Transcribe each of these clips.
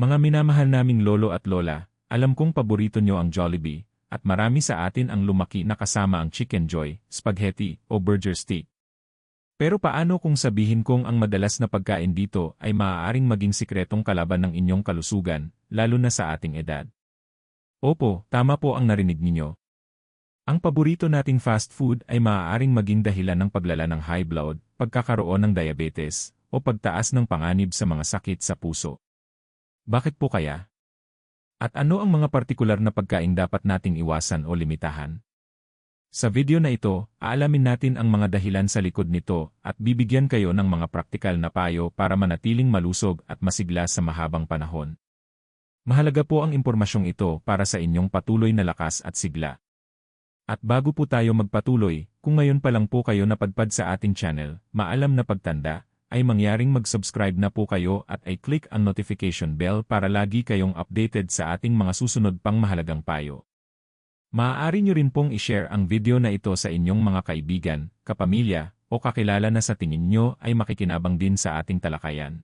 Mga minamahal naming lolo at lola, alam kong paborito nyo ang Jollibee, at marami sa atin ang lumaki na kasama ang Chicken Joy, Spaghetti, o Burger Steak. Pero paano kung sabihin kong ang madalas na pagkain dito ay maaaring maging sikretong kalaban ng inyong kalusugan, lalo na sa ating edad? Opo, tama po ang narinig ninyo. Ang paborito nating fast food ay maaaring maging dahilan ng paglala ng high blood, pagkakaroon ng diabetes, o pagtaas ng panganib sa mga sakit sa puso. Bakit po kaya? At ano ang mga partikular na pagkain dapat nating iwasan o limitahan? Sa video na ito, aalamin natin ang mga dahilan sa likod nito at bibigyan kayo ng mga praktikal na payo para manatiling malusog at masigla sa mahabang panahon. Mahalaga po ang impormasyong ito para sa inyong patuloy na lakas at sigla. At bago po tayo magpatuloy, kung ngayon pa lang po kayo napadpad sa ating channel, maalam na pagtanda, ay mangyaring mag-subscribe na po kayo at ay click ang notification bell para lagi kayong updated sa ating mga susunod pang mahalagang payo. Maaari nyo rin pong i-share ang video na ito sa inyong mga kaibigan, kapamilya, o kakilala na sa tingin nyo ay makikinabang din sa ating talakayan.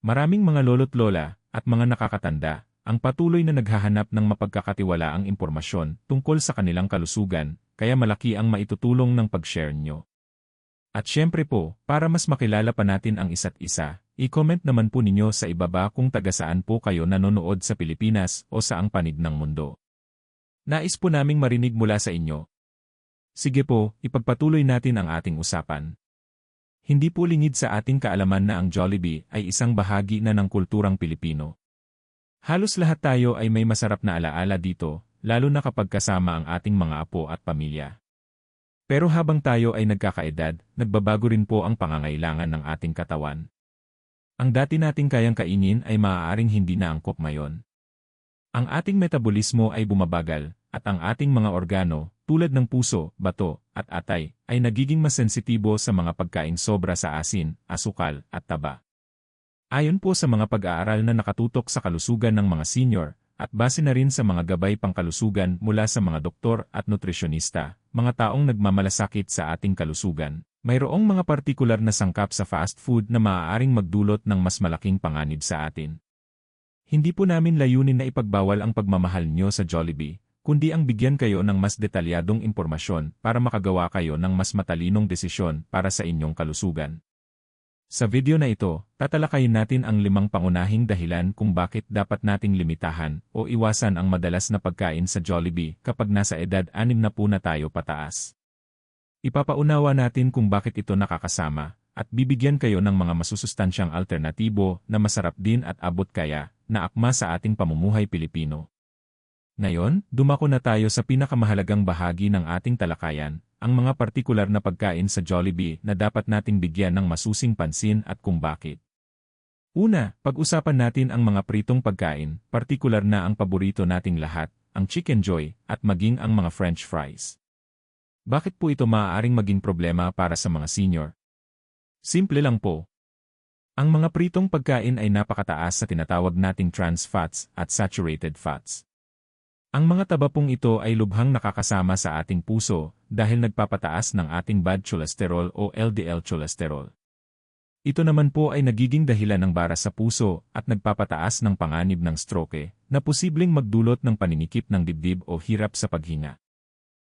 Maraming mga lolo't lola at mga nakakatanda ang patuloy na naghahanap ng mapagkakatiwalaang impormasyon tungkol sa kanilang kalusugan, kaya malaki ang maitutulong ng pag-share nyo. At syempre po, para mas makilala pa natin ang isa't isa, i-comment naman po ninyo sa ibaba kung taga saan po kayo nanonood sa Pilipinas o saang panig ng mundo. Nais po naming marinig mula sa inyo. Sige po, ipagpatuloy natin ang ating usapan. Hindi po lingid sa ating kaalaman na ang Jollibee ay isang bahagi na ng kulturang Pilipino. Halos lahat tayo ay may masarap na alaala dito, lalo na kapag kasama ang ating mga apo at pamilya. Pero habang tayo ay nagkakaedad, nagbabago rin po ang pangangailangan ng ating katawan. Ang dati nating kayang kainin ay maaaring hindi na angkop ngayon. Ang ating metabolismo ay bumabagal, at ang ating mga organo, tulad ng puso, bato, at atay, ay nagiging mas sensitibo sa mga pagkain sobra sa asin, asukal, at taba. Ayon po sa mga pag-aaral na nakatutok sa kalusugan ng mga senior, at base na rin sa mga gabay pangkalusugan mula sa mga doktor at nutrisyonista, mga taong nagmamalasakit sa ating kalusugan. Mayroong mga partikular na sangkap sa fast food na maaaring magdulot ng mas malaking panganib sa atin. Hindi po namin layunin na ipagbawal ang pagmamahal nyo sa Jollibee, kundi ang bigyan kayo ng mas detalyadong impormasyon para makagawa kayo ng mas matalinong desisyon para sa inyong kalusugan. Sa video na ito, tatalakayin natin ang limang pangunahing dahilan kung bakit dapat nating limitahan o iwasan ang madalas na pagkain sa Jollibee kapag nasa edad 60 na po na tayo pataas. Ipapaunawa natin kung bakit ito nakakasama, at bibigyan kayo ng mga masusustansyang alternatibo na masarap din at abot kaya, na akma sa ating pamumuhay Pilipino. Ngayon, dumako na tayo sa pinakamahalagang bahagi ng ating talakayan, ang mga partikular na pagkain sa Jollibee na dapat nating bigyan ng masusing pansin at kung bakit. Una, pag-usapan natin ang mga pritong pagkain, partikular na ang paborito nating lahat, ang Chicken Joy, at maging ang mga French fries. Bakit po ito maaaring maging problema para sa mga senior? Simple lang po. Ang mga pritong pagkain ay napakataas sa tinatawag nating trans fats at saturated fats. Ang mga tabapong ito ay lubhang nakakasama sa ating puso dahil nagpapataas ng ating bad cholesterol o LDL cholesterol. Ito naman po ay nagiging dahilan ng bara sa puso at nagpapataas ng panganib ng stroke na posibleng magdulot ng paninikip ng dibdib o hirap sa paghinga.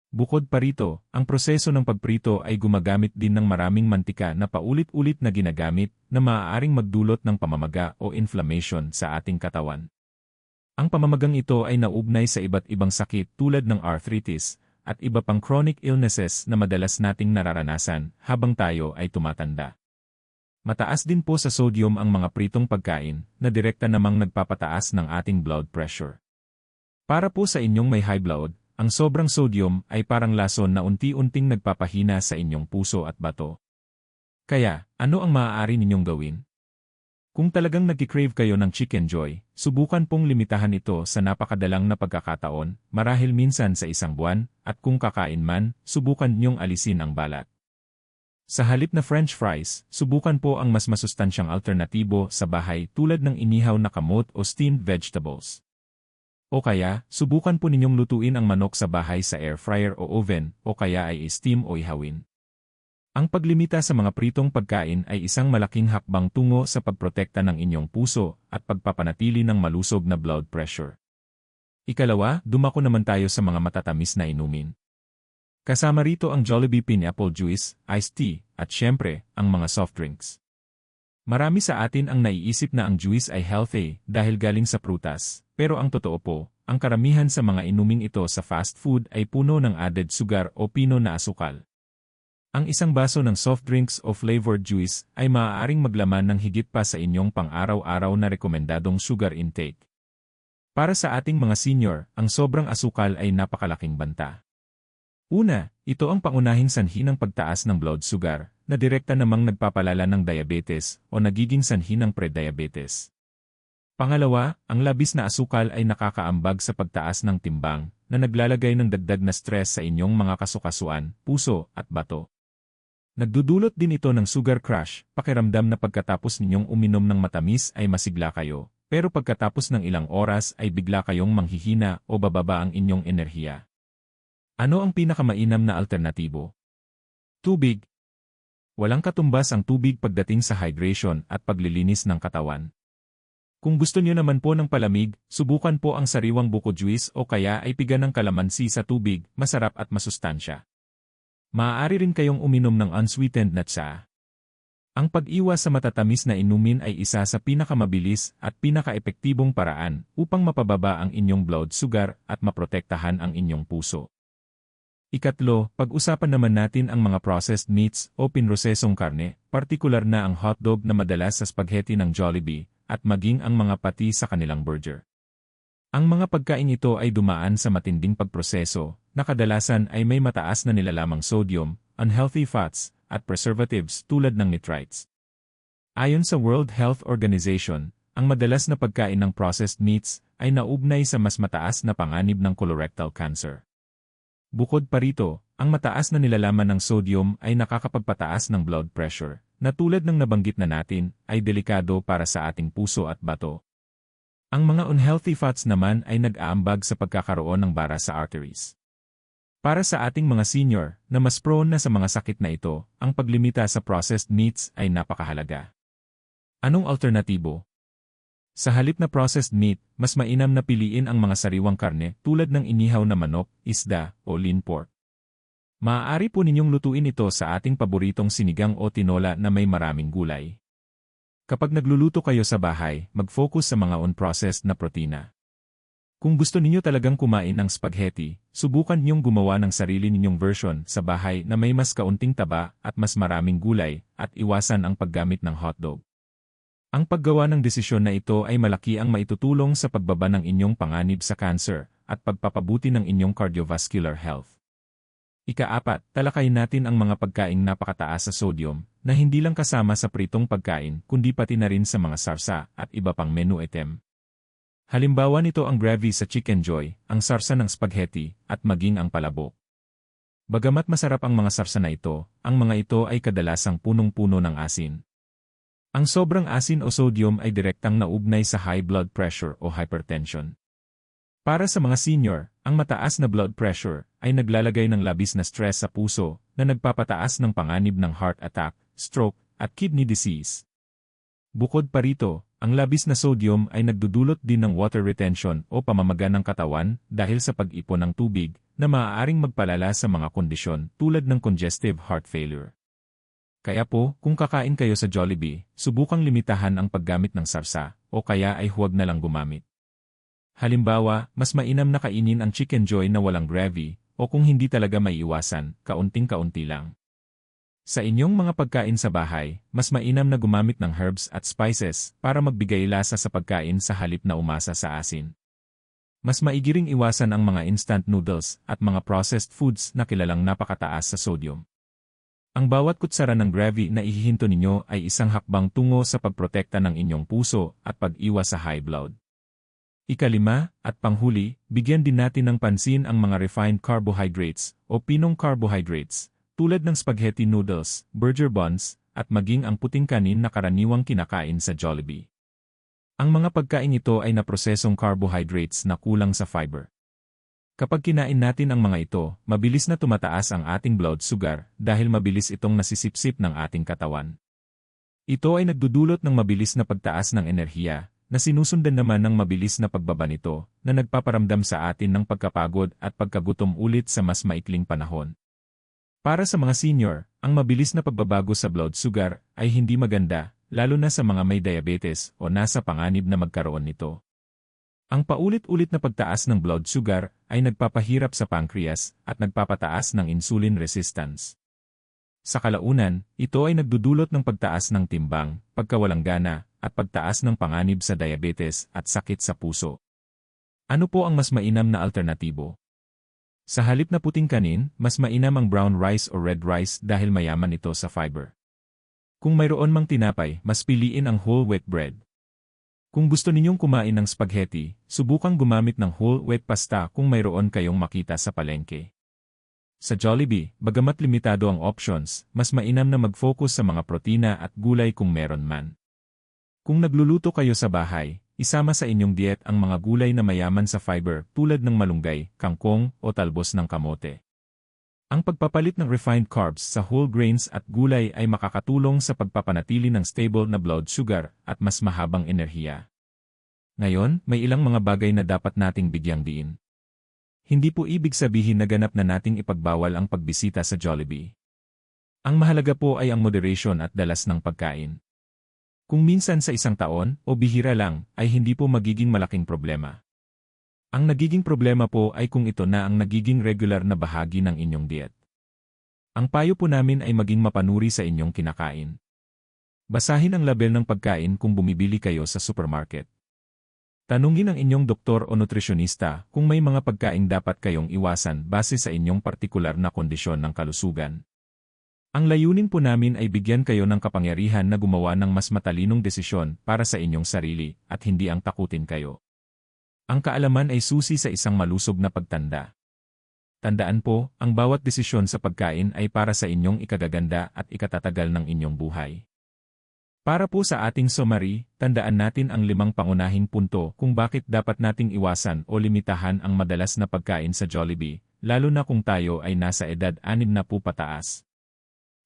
Bukod pa rito, ang proseso ng pagprito ay gumagamit din ng maraming mantika na paulit-ulit na ginagamit na maaaring magdulot ng pamamaga o inflammation sa ating katawan. Ang pamamagang ito ay naugnay sa iba't ibang sakit tulad ng arthritis at iba pang chronic illnesses na madalas nating nararanasan habang tayo ay tumatanda. Mataas din po sa sodium ang mga pritong pagkain na direkta namang nagpapataas ng ating blood pressure. Para po sa inyong may high blood, ang sobrang sodium ay parang lason na unti-unting nagpapahina sa inyong puso at bato. Kaya, ano ang maaari ninyong gawin? Kung talagang nagkikrave kayo ng Chicken Joy, subukan pong limitahan ito sa napakadalang na pagkakataon, marahil minsan sa isang buwan, at kung kakain man, subukan niyong alisin ang balat. Sa halip na french fries, subukan po ang mas masustansyang alternatibo sa bahay tulad ng inihaw na kamot o steamed vegetables. O kaya, subukan po ninyong lutuin ang manok sa bahay sa air fryer o oven, o kaya ay steam o ihawin. Ang paglimita sa mga pritong pagkain ay isang malaking hakbang tungo sa pagprotekta ng inyong puso at pagpapanatili ng malusog na blood pressure. Ikalawa, dumako naman tayo sa mga matatamis na inumin. Kasama rito ang Jollibee Pineapple Juice, iced tea, at syempre, ang mga soft drinks. Marami sa atin ang naiisip na ang juice ay healthy dahil galing sa prutas, pero ang totoo po, ang karamihan sa mga inuming ito sa fast food ay puno ng added sugar o pino na asukal. Ang isang baso ng soft drinks o flavored juice ay maaaring maglaman ng higit pa sa inyong pang-araw-araw na rekomendadong sugar intake. Para sa ating mga senior, ang sobrang asukal ay napakalaking banta. Una, ito ang pangunahing sanhi ng pagtaas ng blood sugar, na direkta namang nagpapalala ng diabetes o nagiging sanhi ng prediabetes. Pangalawa, ang labis na asukal ay nakakaambag sa pagtaas ng timbang na naglalagay ng dagdag na stress sa inyong mga kasukasuan, puso at bato. Nagdudulot din ito ng sugar crash, pakiramdam na pagkatapos ninyong uminom ng matamis ay masigla kayo, pero pagkatapos ng ilang oras ay bigla kayong manghihina o bababa ang inyong enerhiya. Ano ang pinakamainam na alternatibo? Tubig, Walang katumbas ang tubig pagdating sa hydration at paglilinis ng katawan. Kung gusto niyo naman po ng palamig, subukan po ang sariwang buko juice o kaya ay piga ng kalamansi sa tubig, masarap at masustansya. Maaari rin kayong uminom ng unsweetened na tsa. Ang pag-iwas sa matatamis na inumin ay isa sa pinakamabilis at pinakaepektibong paraan upang mapababa ang inyong blood sugar at maprotektahan ang inyong puso. Ikatlo, pag-usapan naman natin ang mga processed meats o pinrosesong karne, partikular na ang hotdog na madalas sa spaghetti ng Jollibee, at maging ang mga pati sa kanilang burger. Ang mga pagkain ito ay dumaan sa matinding pagproseso, na kadalasan ay may mataas na nilalamang sodium, unhealthy fats, at preservatives tulad ng nitrites. Ayon sa World Health Organization, ang madalas na pagkain ng processed meats ay naugnay sa mas mataas na panganib ng colorectal cancer. Bukod pa rito, ang mataas na nilalaman ng sodium ay nakakapagpataas ng blood pressure, na tulad ng nabanggit na natin, ay delikado para sa ating puso at bato. Ang mga unhealthy fats naman ay nag-aambag sa pagkakaroon ng bara sa arteries. Para sa ating mga senior, na mas prone na sa mga sakit na ito, ang paglimita sa processed meats ay napakahalaga. Anong alternatibo? Sa halip na processed meat, mas mainam na piliin ang mga sariwang karne tulad ng inihaw na manok, isda, o lean pork. Maaari po ninyong lutuin ito sa ating paboritong sinigang o tinola na may maraming gulay. Kapag nagluluto kayo sa bahay, mag-focus sa mga unprocessed na protina. Kung gusto ninyo talagang kumain ng spaghetti, subukan ninyong gumawa ng sarili ninyong version sa bahay na may mas kaunting taba at mas maraming gulay at iwasan ang paggamit ng hotdog. Ang paggawa ng desisyon na ito ay malaki ang maitutulong sa pagbaba ng inyong panganib sa cancer at pagpapabuti ng inyong cardiovascular health. Ikaapat, talakayin natin ang mga pagkaing napakataas sa sodium na hindi lang kasama sa pritong pagkain kundi pati na rin sa mga sarsa at iba pang menu item. Halimbawa nito ang gravy sa Chicken Joy, ang sarsa ng spaghetti, at maging ang palabok. Bagamat masarap ang mga sarsa na ito, ang mga ito ay kadalasang punong-puno ng asin. Ang sobrang asin o sodium ay direktang naugnay sa high blood pressure o hypertension. Para sa mga senior, ang mataas na blood pressure ay naglalagay ng labis na stress sa puso na nagpapataas ng panganib ng heart attack, stroke, at kidney disease. Bukod pa rito, ang labis na sodium ay nagdudulot din ng water retention o pamamaga ng katawan dahil sa pag-ipon ng tubig na maaaring magpalala sa mga kondisyon tulad ng congestive heart failure. Kaya po, kung kakain kayo sa Jollibee, subukang limitahan ang paggamit ng sarsa, o kaya ay huwag na lang gumamit. Halimbawa, mas mainam na kainin ang chicken joy na walang gravy, o kung hindi talaga maiiwasan, kaunting-kaunti lang. Sa inyong mga pagkain sa bahay, mas mainam na gumamit ng herbs at spices para magbigay lasa sa pagkain sa halip na umasa sa asin. Mas maigiring iwasan ang mga instant noodles at mga processed foods na kilalang napakataas sa sodium. Ang bawat kutsara ng gravy na ihihinto ninyo ay isang hakbang tungo sa pagprotekta ng inyong puso at pag-iwas sa high blood. Ikalima, at panghuli, bigyan din natin ng pansin ang mga refined carbohydrates o pinong carbohydrates, tulad ng spaghetti noodles, burger buns, at maging ang puting kanin na karaniwang kinakain sa Jollibee. Ang mga pagkain ito ay naprosesong carbohydrates na kulang sa fiber. Kapag kinain natin ang mga ito, mabilis na tumataas ang ating blood sugar dahil mabilis itong nasisipsip ng ating katawan. Ito ay nagdudulot ng mabilis na pagtaas ng enerhiya, na sinusundan naman ng mabilis na pagbaba nito, na nagpaparamdam sa atin ng pagkapagod at pagkagutom ulit sa mas maikling panahon. Para sa mga senior, ang mabilis na pagbabago sa blood sugar ay hindi maganda, lalo na sa mga may diabetes o nasa panganib na magkaroon nito. Ang paulit-ulit na pagtaas ng blood sugar ay nagpapahirap sa pancreas at nagpapataas ng insulin resistance. Sa kalaunan, ito ay nagdudulot ng pagtaas ng timbang, pagkawalang gana, at pagtaas ng panganib sa diabetes at sakit sa puso. Ano po ang mas mainam na alternatibo? Sa halip na puting kanin, mas mainam ang brown rice o red rice dahil mayaman ito sa fiber. Kung mayroon mang tinapay, mas piliin ang whole wheat bread. Kung gusto ninyong kumain ng spaghetti, subukang gumamit ng whole wheat pasta kung mayroon kayong makita sa palengke. Sa Jollibee, bagamat limitado ang options, mas mainam na mag-focus sa mga protina at gulay kung meron man. Kung nagluluto kayo sa bahay, isama sa inyong diet ang mga gulay na mayaman sa fiber tulad ng malunggay, kangkong o talbos ng kamote. Ang pagpapalit ng refined carbs sa whole grains at gulay ay makakatulong sa pagpapanatili ng stable na blood sugar at mas mahabang enerhiya. Ngayon, may ilang mga bagay na dapat nating bigyang diin. Hindi po ibig sabihin na ganap na nating ipagbawal ang pagbisita sa Jollibee. Ang mahalaga po ay ang moderation at dalas ng pagkain. Kung minsan sa isang taon o bihira lang, ay hindi po magiging malaking problema. Ang nagiging problema po ay kung ito na ang nagiging regular na bahagi ng inyong diet. Ang payo po namin ay maging mapanuri sa inyong kinakain. Basahin ang label ng pagkain kung bumibili kayo sa supermarket. Tanungin ang inyong doktor o nutrisyonista kung may mga pagkain dapat kayong iwasan base sa inyong partikular na kondisyon ng kalusugan. Ang layunin po namin ay bigyan kayo ng kapangyarihan na gumawa ng mas matalinong desisyon para sa inyong sarili at hindi ang takutin kayo. Ang kaalaman ay susi sa isang malusog na pagtanda. Tandaan po, ang bawat desisyon sa pagkain ay para sa inyong ikagaganda at ikatatagal ng inyong buhay. Para po sa ating summary, tandaan natin ang limang pangunahing punto kung bakit dapat nating iwasan o limitahan ang madalas na pagkain sa Jollibee, lalo na kung tayo ay nasa edad 6 na po pataas.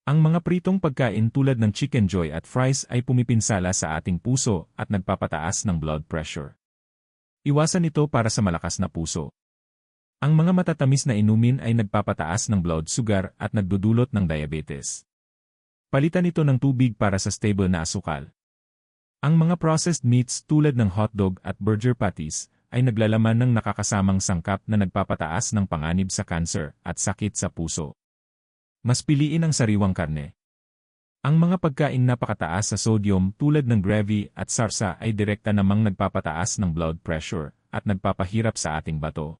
Ang mga pritong pagkain tulad ng chicken joy at fries ay pumipinsala sa ating puso at nagpapataas ng blood pressure. Iwasan ito para sa malakas na puso. Ang mga matatamis na inumin ay nagpapataas ng blood sugar at nagdudulot ng diabetes. Palitan ito ng tubig para sa stable na asukal. Ang mga processed meats tulad ng hotdog at burger patties ay naglalaman ng nakakasamang sangkap na nagpapataas ng panganib sa cancer at sakit sa puso. Mas piliin ang sariwang karne. Ang mga pagkain napakataas sa sodium tulad ng gravy at sarsa ay direkta namang nagpapataas ng blood pressure at nagpapahirap sa ating bato.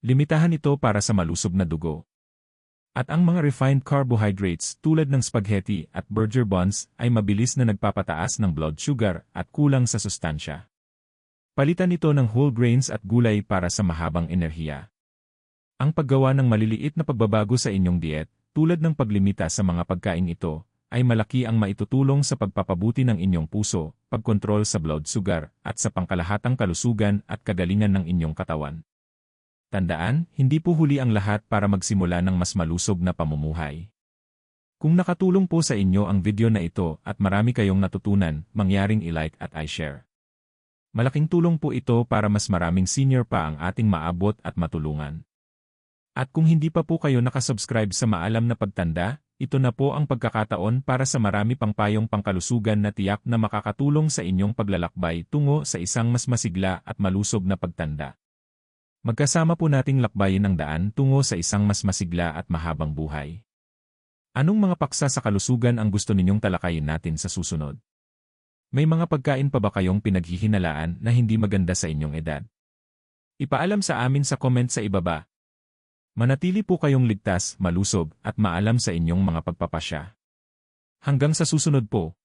Limitahan ito para sa malusob na dugo. At ang mga refined carbohydrates tulad ng spaghetti at burger buns ay mabilis na nagpapataas ng blood sugar at kulang sa sustansya. Palitan ito ng whole grains at gulay para sa mahabang enerhiya. Ang paggawa ng maliliit na pagbabago sa inyong diet, tulad ng paglimita sa mga pagkain ito, ay malaki ang maitutulong sa pagpapabuti ng inyong puso, pagkontrol sa blood sugar, at sa pangkalahatang kalusugan at kagalingan ng inyong katawan. Tandaan, hindi po huli ang lahat para magsimula ng mas malusog na pamumuhay. Kung nakatulong po sa inyo ang video na ito at marami kayong natutunan, mangyaring i-like at i-share. Malaking tulong po ito para mas maraming senior pa ang ating maabot at matulungan. At kung hindi pa po kayo nakasubscribe sa Maalam na Pagtanda, ito na po ang pagkakataon para sa marami pang payong pangkalusugan na tiyak na makakatulong sa inyong paglalakbay tungo sa isang mas masigla at malusog na pagtanda. Magkasama po nating lakbayin ang daan tungo sa isang mas masigla at mahabang buhay. Anong mga paksa sa kalusugan ang gusto ninyong talakayin natin sa susunod? May mga pagkain pa ba kayong pinaghihinalaan na hindi maganda sa inyong edad? Ipaalam sa amin sa comment sa ibaba Manatili po kayong ligtas, malusog, at maalam sa inyong mga pagpapasya. Hanggang sa susunod po.